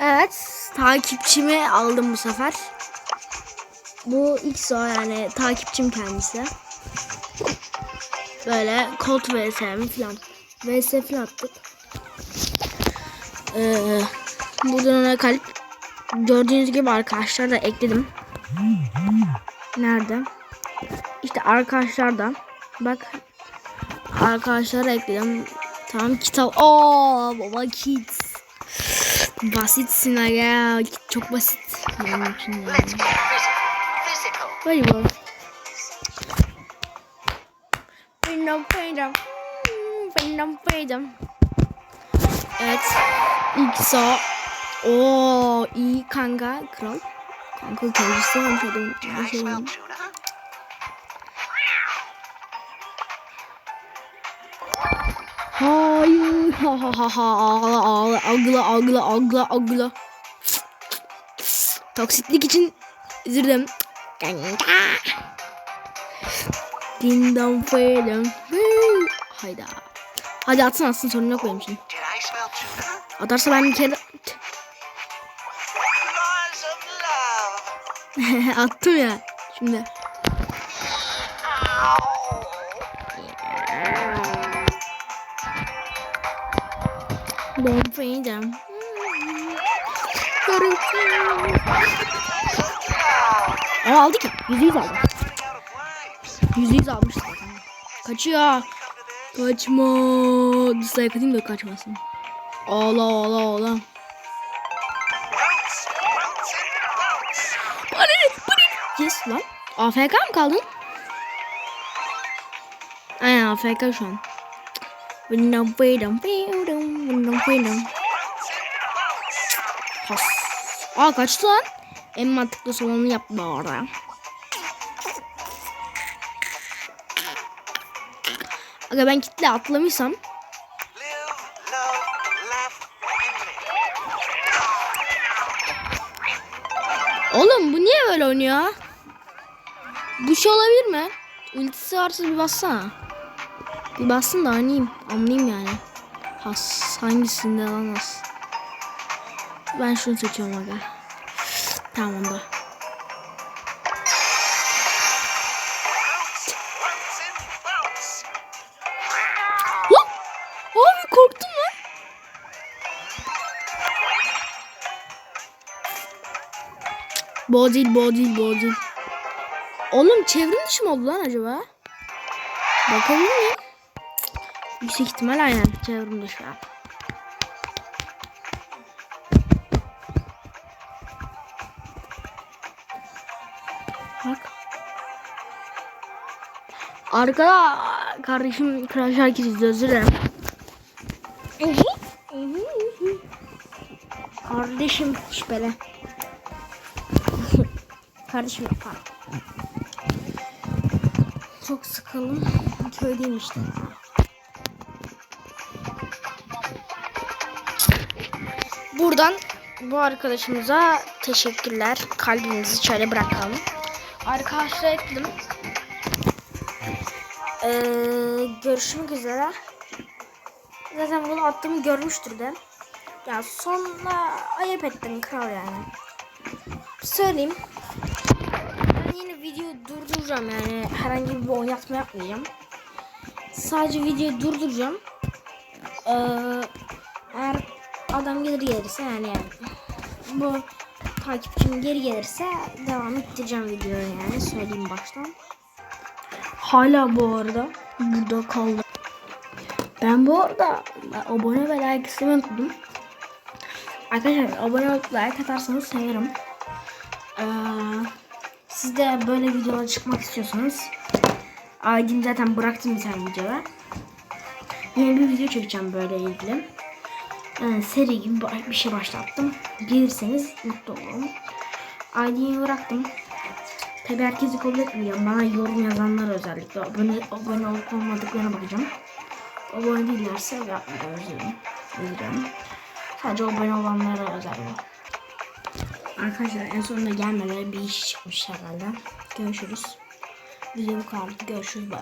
Evet takipçimi aldım bu sefer. Bu XO yani takipçim kendisi. Böyle kod vs mi falan. vs falan attık. Ee, buradan ona kalp gördüğünüz gibi arkadaşlar da ekledim. Nerede? İşte arkadaşlar da bak arkadaşlara ekledim. Tamam kitap. Oo baba kids. Basitsin aga. Çok basit. Benim için yani. Bakalım. Freedom, freedom. Freedom, freedom. Evet. İlk sağ. Oo iyi kanka. Kral. Kanka kendisi varmış adam. Bir şey olmuş. Hayır. Ha ha ha ha. Ağla ağla. Ağla ağla ağla ağla. Toksitlik için özür dilerim. Woo. Hayda. Hadi atsın atsın sorun yok benim için. Did I smell tuna? Atarsa ben bir kere attım ya. Şimdi. Dindam freedom. Ama aldı ki. Yüzde yüz aldı. Yüzde yüz almış zaten. Kaçıyor. Kaçma. Dislike atayım da kaçmasın. Ağla ağla ağla. Ne? Ne? Yes lan. AFK mı kaldın? Aynen AFK şu an. Window freedom freedom window freedom. Has. Aa kaçtı lan. En mantıklı sonunu yaptı orada. Aga ben kitle atlamışsam. Oğlum bu niye böyle oynuyor? Bu şey olabilir mi? Ultisi varsa bir bassana. Bir bassın da oynayayım. Anlayayım yani. Has hangisinde lan has? Ben şunu seçiyorum aga. Tamam da. Lan! Abi korktum lan. Değil, bu değil. Oğlum çevrim dışı mı oldu lan acaba? Bakabilir miyim? Yüksek ihtimal aynen çevrim dışı. Bak. Arkada kardeşim Crash herkes izliyor özür dilerim. Kardeşim şüpheli. Kardeşim yapar. Çok sıkıldım. Köydeyim işte. Buradan bu arkadaşımıza teşekkürler. Kalbimizi şöyle bırakalım. Arkadaşlar ekledim. Ee, görüşmek üzere. Zaten bunu attığımı görmüştür de. Ya sonra ayıp ettin kral yani. Söyleyeyim. Ben yine videoyu durduracağım yani herhangi bir oynatma yapmayacağım. Sadece videoyu durduracağım. Ee, eğer adam gelir gelirse yani, yani bu takipçim geri gelirse devam ettireceğim videoyu yani söyleyeyim baştan. Hala bu arada burada kaldı. Ben bu arada abone ve like istemeyi unuttum. Arkadaşlar abone olup like atarsanız sevinirim. Ee, siz de böyle videolara çıkmak istiyorsanız Aydın zaten bıraktım bir tane videoda. Yeni bir video çekeceğim böyle ilgili. Yani seri gibi bir şey başlattım. Gelirseniz mutlu olurum. Aydın'ı bıraktım. Tabi herkesi kabul etmiyorum. Bana yorum yazanlar özellikle. Abone, abone olup olmadıklarına bakacağım. Abone değillerse yapmayacağım. Özür dilerim. Özür dilerim. Sadece abone olanlara özel bu. Arkadaşlar en sonunda gelmeleri bir iş çıkmış herhalde. Görüşürüz. Video bu kadar. Görüşürüz. Bay.